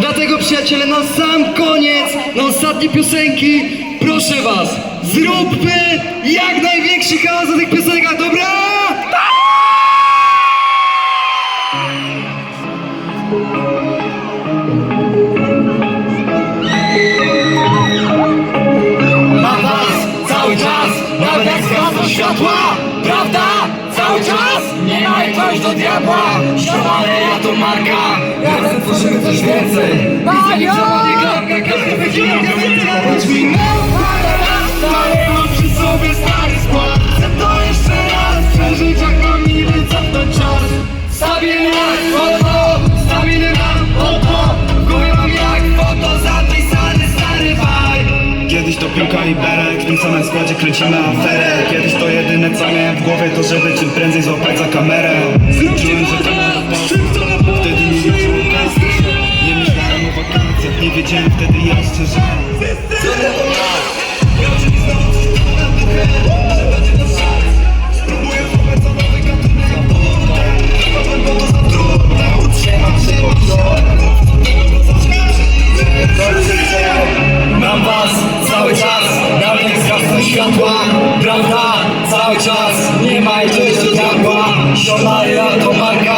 Dlatego przyjaciele, na sam koniec, na ostatnie piosenki, proszę was, zróbmy jak największy hałas na tych piosenkach, dobra? Mam was cały czas, nawet jak zgasną światła Prawda? Cały czas nie ma jakiegoś do diabła Ściomale ja to marka Tworzymy coś więcej więcej Choć minęło parę Dalej mam przy sobie stary skład Chcę to jeszcze raz przeżyć Jak mam cofnąć czas Stabilny jak Stabilny mam oto mam jak foto Zapisany stary vibe Kiedyś to piłka i berek, w tym samym składzie kręcimy aferę. Kiedyś to jedyne co miałem w głowie to żeby czym prędzej złapać za kamerę światła Prawda? Cały czas, nie ma czegoś do diabła to marka,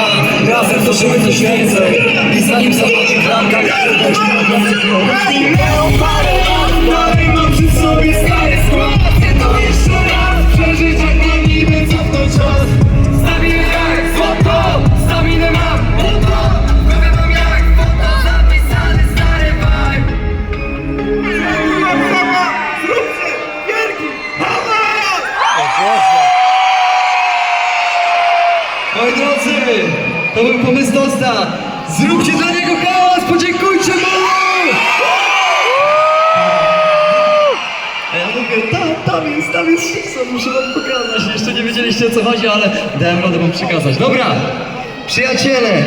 razem tworzymy coś więcej. I zanim zachodzi klamka, każdy będzie miał parę Moi drodzy, to był pomysł Tosta. Zróbcie dla niego hałas, podziękujcie mu! A ja mówię, tam, tam jest, tam jest Szybson, muszę wam pokazać. Jeszcze nie wiedzieliście o co chodzi, ale dałem radę wam przekazać. Dobra, przyjaciele,